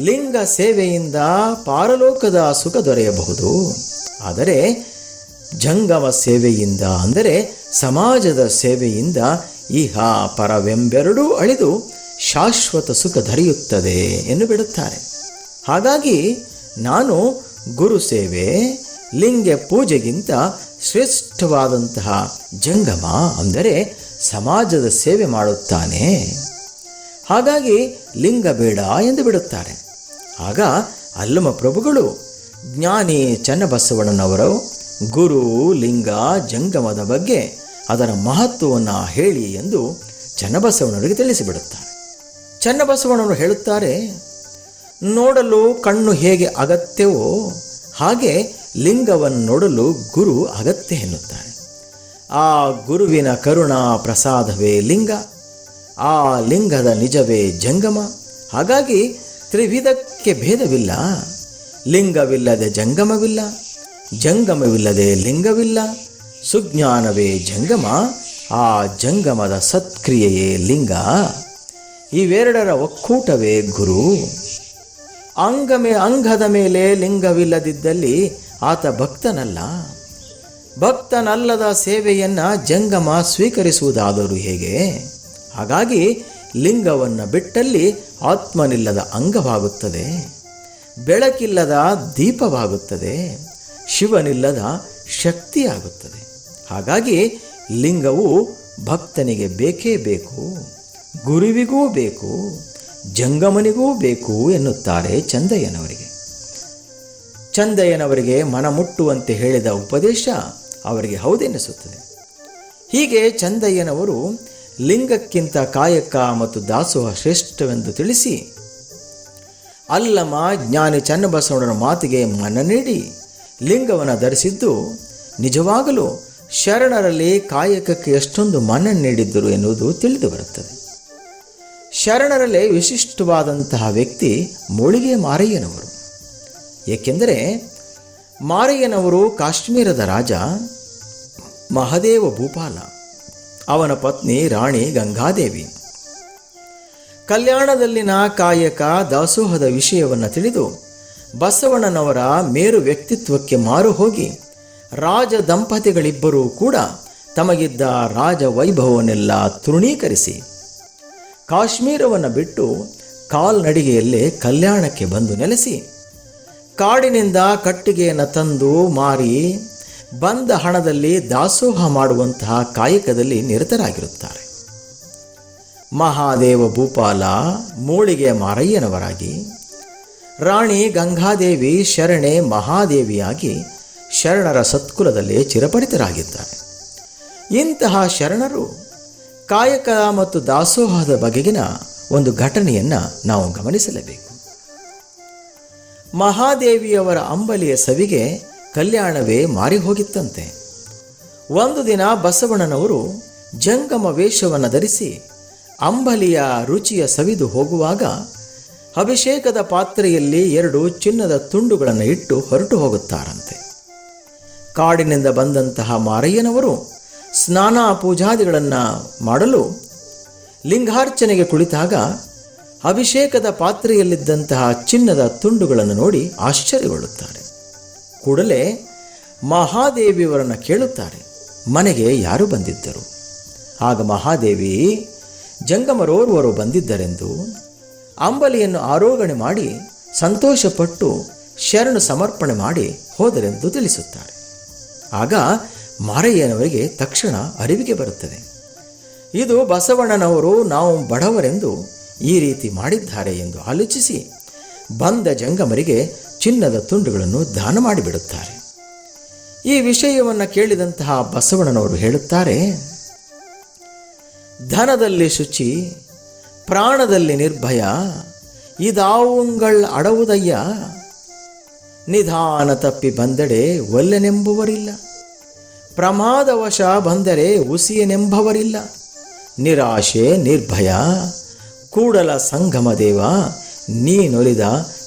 ಲಿಂಗ ಸೇವೆಯಿಂದ ಪಾರಲೋಕದ ಸುಖ ದೊರೆಯಬಹುದು. ಆದರೆ ಜಂಗಮ ಸೇವೆಯಿಂದ ಅಂದರೆ ಸಮಾಜದ ಸೇವೆಯಿಂದ ಇಹ ಪರವೆಂಬೆರಡೂ ಅಳಿದು ಶಾಶ್ವತ ಸುಖ ದೊರೆಯುತ್ತದೆ ಎಂದು ಬಿಡುತ್ತಾರೆ. ಹಾಗಾಗಿ ನಾನು ಗುರು ಸೇವೆ, ಲಿಂಗ ಪೂಜೆಗಿಂತ ಶ್ರೇಷ್ಠವಾದಂತಹ ಜಂಗಮ ಅಂದರೆ ಸಮಾಜದ ಸೇವೆ ಮಾಡುತ್ತಾನೆ. ಹಾಗಾಗಿ ಲಿಂಗ ಬೇಡ ಎಂದು ಬಿಡುತ್ತಾರೆ. ಆಗ ಅಲ್ಲಮ ಪ್ರಭುಗಳು ಜ್ಞಾನಿ ಚನ್ನಬಸವಣ್ಣನವರು ಗುರು, ಲಿಂಗ, ಜಂಗಮದ ಬಗ್ಗೆ ಅದರ ಮಹತ್ವವನ್ನು ಹೇಳಿ ಎಂದು ಚನ್ನಬಸವಣ್ಣವರಿಗೆ ತಿಳಿಸಿಬಿಡುತ್ತಾರೆ. ಚನ್ನಬಸವಣ್ಣವರು ಹೇಳುತ್ತಾರೆ, ನೋಡಲು ಕಣ್ಣು ಹೇಗೆ ಅಗತ್ಯವೋ ಹಾಗೆ ಲಿಂಗವನ್ನು ನೋಡಲು ಗುರು ಅಗತ್ಯ ಎನ್ನುತ್ತಾರೆ. ಆ ಗುರುವಿನ ಕರುಣಾ ಪ್ರಸಾದವೇ ಲಿಂಗ, ಆ ಲಿಂಗದ ನಿಜವೇ ಜಂಗಮ. ಹಾಗಾಗಿ ತ್ರಿವಿಧಕ್ಕೆ ಭೇದವಿಲ್ಲ. ಲಿಂಗವಿಲ್ಲದೆ ಜಂಗಮವಿಲ್ಲ, ಜಂಗಮವಿಲ್ಲದೆ ಲಿಂಗವಿಲ್ಲ, ಸುಜ್ಞಾನವೇ ಜಂಗಮ, ಆ ಜಂಗಮದ ಸತ್ಕ್ರಿಯೆಯೇ ಲಿಂಗ. ಇವೆರಡರ ಒಕ್ಕೂಟವೇ ಗುರು. ಅಂಗಮೆ ಅಂಗದ ಮೇಲೆ ಲಿಂಗವಿಲ್ಲದಿದ್ದಲ್ಲಿ ಆತ ಭಕ್ತನಲ್ಲ. ಭಕ್ತನಲ್ಲದ ಸೇವೆಯನ್ನ ಜಂಗಮ ಸ್ವೀಕರಿಸುವುದಾದರೂ ಹೇಗೆ? ಹಾಗಾಗಿ ಲಿಂಗವನ್ನು ಬಿಟ್ಟಲ್ಲಿ ಆತ್ಮನಿಲ್ಲದ ಅಂಗವಾಗುತ್ತದೆ. ಬೆಳಕಿಲ್ಲದ ದೀಪವಾಗುತ್ತದೆ. ಶಿವನಿಲ್ಲದ ಶಕ್ತಿಯಾಗುತ್ತದೆ. ಹಾಗಾಗಿ ಲಿಂಗವು ಭಕ್ತನಿಗೆ ಬೇಕೇ ಬೇಕು. ಗುರುವಿಗೂ ಬೇಕು, ಜಂಗಮನಿಗೂ ಬೇಕು ಎನ್ನುತ್ತಾರೆ ಚಂದಯ್ಯನವರಿಗೆ. ಚಂದಯ್ಯನವರಿಗೆ ಮನಮುಟ್ಟುವಂತೆ ಹೇಳಿದ ಉಪದೇಶ ಅವರಿಗೆ ಹೌದೆನಿಸುತ್ತದೆ ಹೀಗೆ ಚಂದಯ್ಯನವರು ಲಿಂಗಕ್ಕಿಂತ ಕಾಯಕ ಮತ್ತು ದಾಸೋಹ ಶ್ರೇಷ್ಠವೆಂದು ತಿಳಿಸಿ ಅಲ್ಲಮ ಜ್ಞಾನಿ ಚನ್ನಬಸವಣ್ಣನ ಮಾತಿಗೆ ಮನ ನೀಡಿ ಲಿಂಗವನ್ನು ಧರಿಸಿದ್ದು, ನಿಜವಾಗಲೂ ಶರಣರಲ್ಲಿ ಕಾಯಕಕ್ಕೆ ಎಷ್ಟೊಂದು ಮನ ನೀಡಿದ್ದರು ಎನ್ನುವುದು ತಿಳಿದು ಬರುತ್ತದೆ. ಶರಣರಲ್ಲೇ ವಿಶಿಷ್ಟವಾದಂತಹ ವ್ಯಕ್ತಿ ಮೂಳಿಗೆ ಮಾರಯ್ಯನವರು ಏಕೆಂದರೆ ಮಾರಯ್ಯನವರು ಕಾಶ್ಮೀರದ ರಾಜ ಮಹದೇವ ಭೂಪಾಲ, ಅವನ ಪತ್ನಿ ರಾಣಿ ಗಂಗಾದೇವಿ. ಕಲ್ಯಾಣದಲ್ಲಿನ ಕಾಯಕ ದಾಸೋಹದ ವಿಷಯವನ್ನು ತಿಳಿದು ಬಸವಣ್ಣನವರ ಮೇರು ವ್ಯಕ್ತಿತ್ವಕ್ಕೆ ಮಾರು ಹೋಗಿ ರಾಜ ದಂಪತಿಗಳಿಬ್ಬರೂ ಕೂಡ ತಮಗಿದ್ದ ರಾಜ ವೈಭವವನ್ನೆಲ್ಲ ತೃಣೀಕರಿಸಿ ಕಾಶ್ಮೀರವನ್ನು ಬಿಟ್ಟು ಕಾಲ್ನಡಿಗೆಯಲ್ಲೇ ಕಲ್ಯಾಣಕ್ಕೆ ಬಂದು ನೆಲೆಸಿ, ಕಾಡಿನಿಂದ ಕಟ್ಟಿಗೆಯನ್ನು ತಂದು ಮಾರಿ, ಬಂದ ಹಣದಲ್ಲಿ ದಾಸೋಹ ಮಾಡುವಂತಹ ಕಾಯಕದಲ್ಲಿ ನಿರತರಾಗಿರುತ್ತಾರೆ. ಮಹಾದೇವ ಭೂಪಾಲ ಮೂಳಿಗೆ ಮಾರಯ್ಯನವರಾಗಿ, ರಾಣಿ ಗಂಗಾದೇವಿ ಶರಣೆ ಮಹಾದೇವಿಯಾಗಿ ಶರಣರ ಸತ್ಕುಲದಲ್ಲಿ ಚಿರಪರಿತರಾಗಿದ್ದಾರೆ. ಇಂತಹ ಶರಣರು ಕಾಯಕ ಮತ್ತು ದಾಸೋಹದ ಬಗೆಗಿನ ಒಂದು ಘಟನೆಯನ್ನು ನಾವು ಗಮನಿಸಲೇಬೇಕು. ಮಹಾದೇವಿಯವರ ಅಂಬಲಿಯ ಸವಿಗೆ ಕಲ್ಯಾಣವೇ ಮಾರಿ ಹೋಗಿತ್ತಂತೆ ಒಂದು ದಿನ ಬಸವಣ್ಣನವರು ಜಂಗಮ ವೇಷವನ್ನು ಧರಿಸಿ ಅಂಬಲಿಯ ರುಚಿಯ ಸವಿದು ಹೋಗುವಾಗ ಅಭಿಷೇಕದ ಪಾತ್ರೆಯಲ್ಲಿ ಎರಡು ಚಿನ್ನದ ತುಂಡುಗಳನ್ನು ಇಟ್ಟು ಹೊರಟು ಹೋಗುತ್ತಾರಂತೆ. ಕಾಡಿನಿಂದ ಬಂದಂತಹ ಮಾರಯ್ಯನವರು ಸ್ನಾನ ಪೂಜಾದಿಗಳನ್ನು ಮಾಡಲು ಲಿಂಗಾರ್ಚನೆಗೆ ಕುಳಿತಾಗ ಅಭಿಷೇಕದ ಪಾತ್ರೆಯಲ್ಲಿದ್ದಂತಹ ಚಿನ್ನದ ತುಂಡುಗಳನ್ನು ನೋಡಿ ಆಶ್ಚರ್ಯಗೊಳ್ಳುತ್ತಾರೆ. ಕೂಡಲೇ ಮಹಾದೇವಿಯವರನ್ನು ಕೇಳುತ್ತಾರೆ, ಮನೆಗೆ ಯಾರು ಬಂದಿದ್ದರು? ಆಗ ಮಹಾದೇವಿ, ಜಂಗಮರೋರ್ವರು ಬಂದಿದ್ದರೆಂದು ಅಂಬಲಿಯನ್ನು ಆರೋಗಣೆ ಮಾಡಿ ಸಂತೋಷಪಟ್ಟು ಶರಣು ಸಮರ್ಪಣೆ ಮಾಡಿ ಹೋದರೆಂದು ತಿಳಿಸುತ್ತಾರೆ. ಆಗ ಮಾರಯ್ಯನವರಿಗೆ ತಕ್ಷಣ ಅರಿವಿಗೆ ಬರುತ್ತದೆ. ಇದು ಬಸವಣ್ಣನವರು ನಾವು ಬಡವರೆಂದು ಈ ರೀತಿ ಮಾಡಿದ್ದಾರೆ ಎಂದು ಆಲೋಚಿಸಿ ಬಂದ ಜಂಗಮರಿಗೆ ಚಿನ್ನದ ತುಂಡುಗಳನ್ನು ದಾನ ಮಾಡಿಬಿಡುತ್ತಾರೆ. ಈ ವಿಷಯವನ್ನು ಕೇಳಿದಂತಹ ಬಸವಣ್ಣನವರು ಹೇಳುತ್ತಾರೆ, ಧನದಲ್ಲಿ ಶುಚಿ, ಪ್ರಾಣದಲ್ಲಿ ನಿರ್ಭಯ, ಇದಾವುಂಗಳ್ ಅಡವುದಯ್ಯ, ನಿಧಾನ ತಪ್ಪಿ ಬಂದಡೆ ಒಲ್ಲೆನೆಂಬುವರಿಲ್ಲ. ಪ್ರಮಾದವಶ ಬಂದರೆ ಉಸಿಯನೆಂಬವರಿಲ್ಲ. ನಿರಾಶೆ, ನಿರ್ಭಯ. ಕೂಡಲ ಸಂಗಮ ದೇವ, ನೀನೊಲಿದ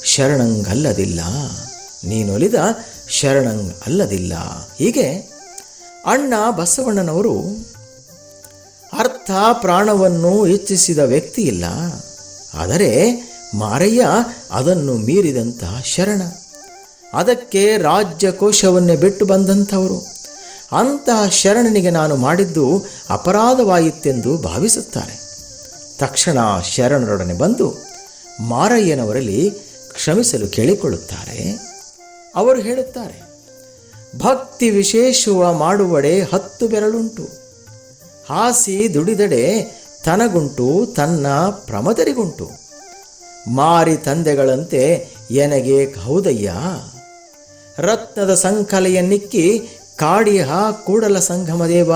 ಶರಣಂಗಲ್ಲದಿಲ್ಲ. ನೀನೊಲಿದ ಶರಣಂಗ್ ಅಲ್ಲದಿಲ್ಲ ಹೀಗೆ ಅಣ್ಣ ಬಸವಣ್ಣನವರು ಅರ್ಥ ಪ್ರಾಣವನ್ನು ಹೆಚ್ಚಿಸಿದ ವ್ಯಕ್ತಿ ಇಲ್ಲ ಆದರೆ ಮಾರಯ್ಯ ಅದನ್ನು ಮೀರಿದಂತಹ ಶರಣ. ಅದಕ್ಕೆ ರಾಜ್ಯಕೋಶವನ್ನೇ ಬಿಟ್ಟು ಬಂದಂಥವರು. ಅಂತಹ ಶರಣನಿಗೆ ನಾನು ಮಾಡಿದ್ದು ಅಪರಾಧವಾಯಿತೆಂದು ಭಾವಿಸುತ್ತಾರೆ. ತಕ್ಷಣ ಶರಣರೊಡನೆ ಬಂದು ಮಾರಯ್ಯನವರಲ್ಲಿ ಕ್ಷಮಿಸಲು ಕೇಳಿಕೊಳ್ಳುತ್ತಾರೆ. ಅವರು ಹೇಳುತ್ತಾರೆ, ಭಕ್ತಿ ವಿಶೇಷವ ಮಾಡುವಡೆ ಹತ್ತು ಬೆರಳುಂಟು. ಹಾಸಿ ದುಡಿದಡೆ ತನಗುಂಟು, ತನ್ನ ಪ್ರಮದರಿಗುಂಟು. ಮಾರಿ ತಂದೆಗಳಂತೆ ಎನಗೆ ಹೌದಯ್ಯ. ರತ್ನದ ಸಂಕಲೆಯನ್ನಿಕ್ಕಿ ಕಾಡಿಯ ಕೂಡಲ ಸಂಗಮದೇವ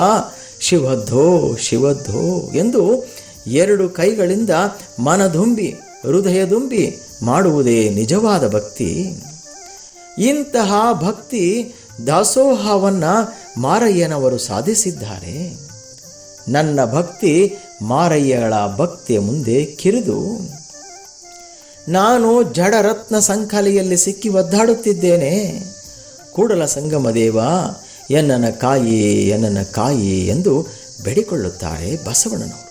ಶಿವದ್ದೋ ಶಿವದ್ದೋ ಎಂದು ಎರಡು ಕೈಗಳಿಂದ ಮನದುಂಬಿ ಹೃದಯದುಂಬಿ ಮಾಡುವುದೇ ನಿಜವಾದ ಭಕ್ತಿ. ಇಂತಹ ಭಕ್ತಿ ದಾಸೋಹವನ್ನು ಮಾರಯ್ಯನವರು ಸಾಧಿಸಿದ್ದಾರೆ. ನನ್ನ ಭಕ್ತಿ ಮಾರಯ್ಯಗಳ ಭಕ್ತಿಯ ಮುಂದೆ ಕಿರಿದು. ನಾನು ಜಡರತ್ನ ಸಂಕಲೆಯಲ್ಲಿ ಸಿಕ್ಕಿ ಒದ್ದಾಡುತ್ತಿದ್ದೇನೆ. ಕೂಡಲ ಸಂಗಮ ದೇವ ಎನ್ನನ ಕಾಯಿ ಎನ್ನನ ಕಾಯಿ ಎಂದು ಬೇಡಿಕೊಳ್ಳುತ್ತಾರೆ ಬಸವಣ್ಣನವರು.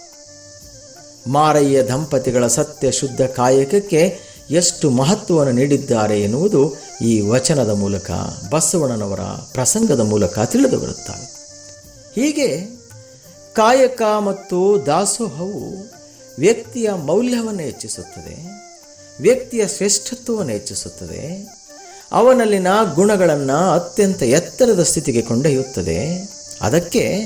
ಮಾರಯ್ಯ ದಂಪತಿಗಳ ಸತ್ಯ ಶುದ್ಧ ಕಾಯಕಕ್ಕೆ ಎಷ್ಟು ಮಹತ್ವವನ್ನು ನೀಡಿದ್ದಾರೆ ಎನ್ನುವುದು ಈ ವಚನದ ಮೂಲಕ, ಬಸವಣ್ಣನವರ ಪ್ರಸಂಗದ ಮೂಲಕ ತಿಳಿದು ಬರುತ್ತಾರೆ ಹೀಗೆ ಕಾಯಕ ಮತ್ತು ದಾಸೋಹವು ವ್ಯಕ್ತಿಯ ಮೌಲ್ಯವನ್ನು ಹೆಚ್ಚಿಸುತ್ತದೆ, ವ್ಯಕ್ತಿಯ ಶ್ರೇಷ್ಠತ್ವವನ್ನು ಹೆಚ್ಚಿಸುತ್ತದೆ ಅವನಲ್ಲಿನ ಗುಣಗಳನ್ನು ಅತ್ಯಂತ ಎತ್ತರದ ಸ್ಥಿತಿಗೆ ಕೊಂಡೊಯ್ಯುತ್ತದೆ. ಅದಕ್ಕೆ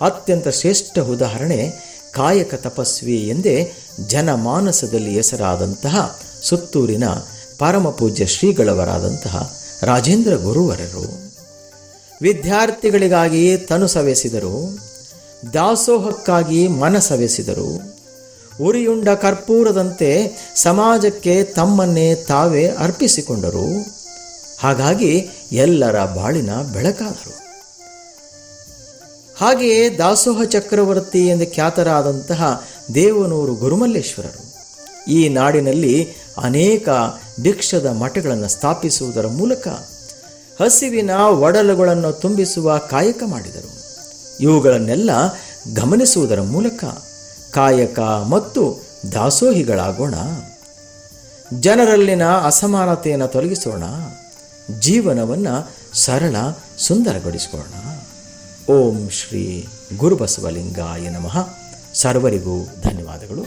ಅತ್ಯಂತ ಶ್ರೇಷ್ಠ ಉದಾಹರಣೆ ಕಾಯಕ ತಪಸ್ವಿ ಎಂದೇ ಜನಮಾನಸದಲ್ಲಿ ಹೆಸರಾದಂತಹ ಸುತ್ತೂರಿನ ಪರಮಪೂಜ್ಯ ಶ್ರೀಗಳವರಾದಂತಹ ರಾಜೇಂದ್ರ ಗುರುವರರು. ವಿದ್ಯಾರ್ಥಿಗಳಿಗಾಗಿ ತನು ಸವೆಸಿದರು. ದಾಸೋಹಕ್ಕಾಗಿ ಮನ ಸವೆಸಿದರು ಉರಿಯುಂಡ ಕರ್ಪೂರದಂತೆ ಸಮಾಜಕ್ಕೆ ತಮ್ಮನ್ನೇ ತಾವೇ ಅರ್ಪಿಸಿಕೊಂಡರು. ಹಾಗಾಗಿ ಎಲ್ಲರ ಬಾಳಿನ ಬೆಳಕಾದರು. ಹಾಗೆಯೇ ದಾಸೋಹ ಚಕ್ರವರ್ತಿ ಎಂದು ಖ್ಯಾತರಾದಂತಹ ದೇವನೂರು ಗುರುಮಲ್ಲೇಶ್ವರರು ಈ ನಾಡಿನಲ್ಲಿ ಅನೇಕ ಭಿಕ್ಷದ ಮಠಗಳನ್ನು ಸ್ಥಾಪಿಸುವುದರ ಮೂಲಕ ಹಸಿವಿನ ಒಡಲುಗಳನ್ನು ತುಂಬಿಸುವ ಕಾಯಕ ಮಾಡಿದರು. ಇವುಗಳನ್ನೆಲ್ಲ ಗಮನಿಸುವುದರ ಮೂಲಕ ಕಾಯಕ ಮತ್ತು ದಾಸೋಹಿಗಳಾಗೋಣ. ಜನರಲ್ಲಿನ ಅಸಮಾನತೆಯನ್ನು ತೊಲಗಿಸೋಣ. ಜೀವನವನ್ನು ಸರಳ ಸುಂದರಗೊಳಿಸೋಣ. ಓಂ ಶ್ರೀ ಗುರುಬಸವಲಿಂಗಾಯ ನಮಃ. ಸರ್ವರಿಗೂ ಧನ್ಯವಾದಗಳು.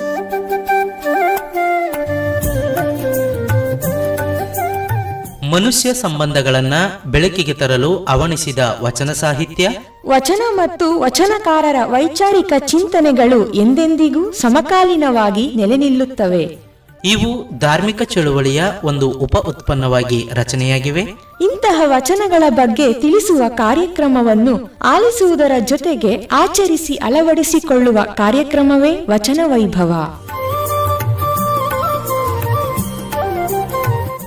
ಮನುಷ್ಯ ಸಂಬಂಧಗಳನ್ನು ಬೆಳಕಿಗೆ ತರಲು ಅವಣಿಸಿದ ವಚನ ಸಾಹಿತ್ಯ ವಚನ ಮತ್ತು ವಚನಕಾರರ ವೈಚಾರಿಕ ಚಿಂತನೆಗಳು ಎಂದೆಂದಿಗೂ ಸಮಕಾಲೀನವಾಗಿ ನೆಲೆ ನಿಲ್ಲುತ್ತವೆ ಇವು ಧಾರ್ಮಿಕ ಚಳುವಳಿಯ ಒಂದು ಉಪ ಉತ್ಪನ್ನವಾಗಿ ರಚನೆಯಾಗಿವೆ. ಇಂತಹ ವಚನಗಳ ಬಗ್ಗೆ ತಿಳಿಸುವ ಕಾರ್ಯಕ್ರಮವನ್ನು ಆಲಿಸುವುದರ ಜೊತೆಗೆ ಆಚರಿಸಿ ಅಳವಡಿಸಿಕೊಳ್ಳುವ ಕಾರ್ಯಕ್ರಮವೇ ವಚನ ವೈಭವ.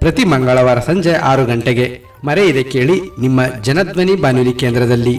ಪ್ರತಿ ಮಂಗಳವಾರ ಸಂಜೆ ಆರು ಗಂಟೆಗೆ. ಮರೆಯಿದೆ ಕೇಳಿ ನಿಮ್ಮ ಜನಧ್ವನಿ ಬಾನುಲಿ ಕೇಂದ್ರದಲ್ಲಿ.